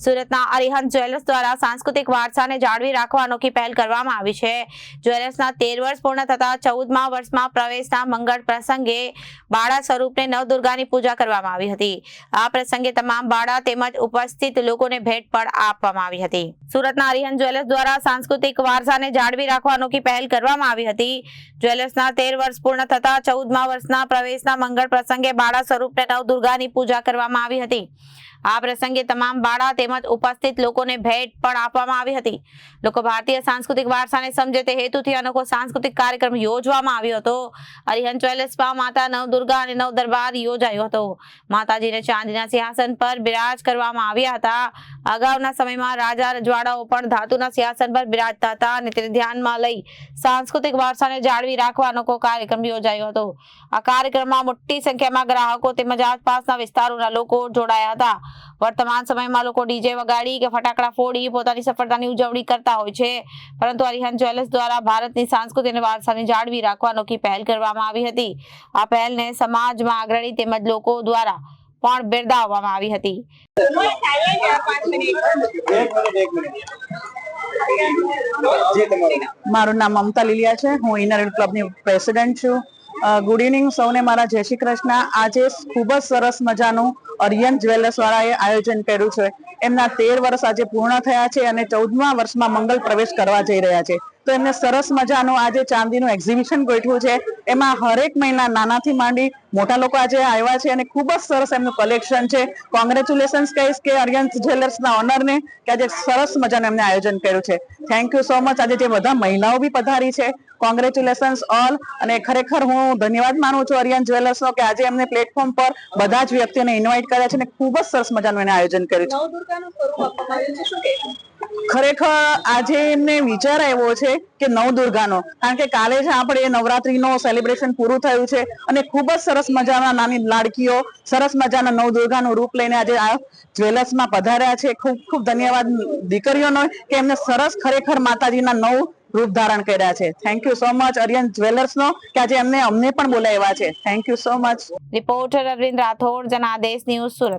સુરતના અરિહંત જ્વેલર્સ દ્વારા સાંસ્કૃતિક વારસાને જાળવી રાખવા અનોખી પહેલ કરવામાં આવી છે. જ્વેલર્સના તેર વર્ષ પૂર્ણ થતા ચૌદમા વર્ષમાં પ્રવેશના મંગળ પ્રસંગે બાળા સ્વરૂપને નવદુર્ગાની પૂજા કરવામાં આવી હતી. આ પ્રસંગે તમામ બાળા તેમજ ઉપસ્થિત લોકોને ભેટ પણ આપવામાં આવી હતી. સુરતના અરિહંત જ્વેલર્સ દ્વારા સાંસ્કૃતિક વારસાને જાળવી રાખવા અનોખી પહેલ કરવામાં આવી હતી. જ્વેલર્સના તેર વર્ષ પૂર્ણ થતા ચૌદમા વર્ષના પ્રવેશના મંગળ પ્રસંગે બાળા સ્વરૂપને નવદુર્ગાની પૂજા કરવામાં આવી હતી. આ પ્રસંગે તમામ બાળા તેમજ ઉપસ્થિત લોકોને ભેટ પણ આપવામાં આવી હતી. લોકો ભારતીય સાંસ્કૃતિક વારસાને સમજે તે હેતુથી અનોખો સાંસ્કૃતિક કાર્યક્રમ યોજવામાં આવ્યો હતો. હરિહંત જ્વેલર્સમાં માતા નવદુર્ગા અને નવ દરબાર યોજાયો હતો. માતાજીને ચાંદીના સિંહાસન પર બિરાજ કરવામાં આવ્યા હતા. અગાઉના સમયમાં રાજા રજવાડાઓ પણ ધાતુના સિંહાસન પર બિરાજતા હતા અને તેને ધ્યાનમાં લઈ સાંસ્કૃતિક વારસાને જાળવી રાખવા અનોખો કાર્યક્રમ યોજાયો હતો. આ કાર્યક્રમમાં મોટી સંખ્યામાં ગ્રાહકો તેમજ આસપાસના વિસ્તારોના લોકો જોડાયા હતા. વર્તમાન સમયમાં લોકો ડીજે વગાડી કે ફટાકડા ફોડી પોતાની સફળતાની ઉજવણી કરતા હોય છે. પરંતુ અરિહંત જ્વેલર્સ દ્વારા ભારતની સંસ્કૃતિ અને વારસાને જાળવી રાખવા અનોખી પહેલ કરવામાં આવી હતી. આ પહેલને સમાજમાં અગ્રણી તેમજ લોકો દ્વારા પણ બિરદાવવામાં આવી હતી. મારું નામ મમતા લીલિયા છે. હું ઇનર ક્લબની પ્રેસિડેન્ટ છું. ગુડ ઇવનિંગ સૌને મારા જય શ્રી કૃષ્ણ. આજે ખૂબ જ સરસ મજાનું અરિયન જ્વેલર્સ વાળાએ આયોજન કર્યું છે. એમના તેર વર્ષ આજે પૂર્ણ થયા છે અને ચૌદમા વર્ષમાં મંગલ પ્રવેશ કરવા જઈ રહ્યા છે. તો એમને સરસ મજાનું આજે ચાંદીનું એક્ઝિબિશન ગોઠવ્યું છે. એમાં હરેક મહિના નાનાથી માંડી મોટા લોકો આજે આવ્યા છે અને ખૂબ જ સરસ એમનું કલેક્શન છે. કોંગ્રેચ્યુલેશન્સ કહીશ કે અરિયન્સ જ્વેલર્સના ઓનરને કે આજે સરસ મજાનું એમને આયોજન કર્યું છે. થેન્ક યુ સો મચ આજે જે બધા મહિલાઓ બી પધારી છે કોંગ્રેચ્યુલેશન્સ ઓલ અને ખરેખર હું ધન્યવાદ માનું છું અરિયન જ્વેલર્સનો કે આજે એમને પ્લેટફોર્મ પર બધા જ વ્યક્તિઓને ઇન્વાઇટ કર્યા છે અને ખૂબ જ સરસ મજાનું એને આયોજન કર્યું છે. ખરેખર આજે એમને વિચાર આવ્યો છે કે નવદુર્ગાનો. કારણ કે કાલે જ આપણે નવરાત્રીનો સેલિબ્રેશન પૂરું થયું છે અને ખૂબ જ સરસ મજાના નાની લાડકીઓ, સરસ મજાના નવદુર્ગાનું રૂપ લઈને આજે આ જ્વેલર્સમાં પધાર્યા છે. ખૂબ ખૂબ ધન્યવાદ દીકરીઓનો કે એમને સરસ ખરેખર માતાજીના નવ રૂપ ધારણ કર્યા છે. Thank you so much Aryan જ્વેલર્સનો કે આજે એમને અમને પણ બોલાવ્યા છે. Thank you so much reporter Arvind Rathod, Janadesh news Surat.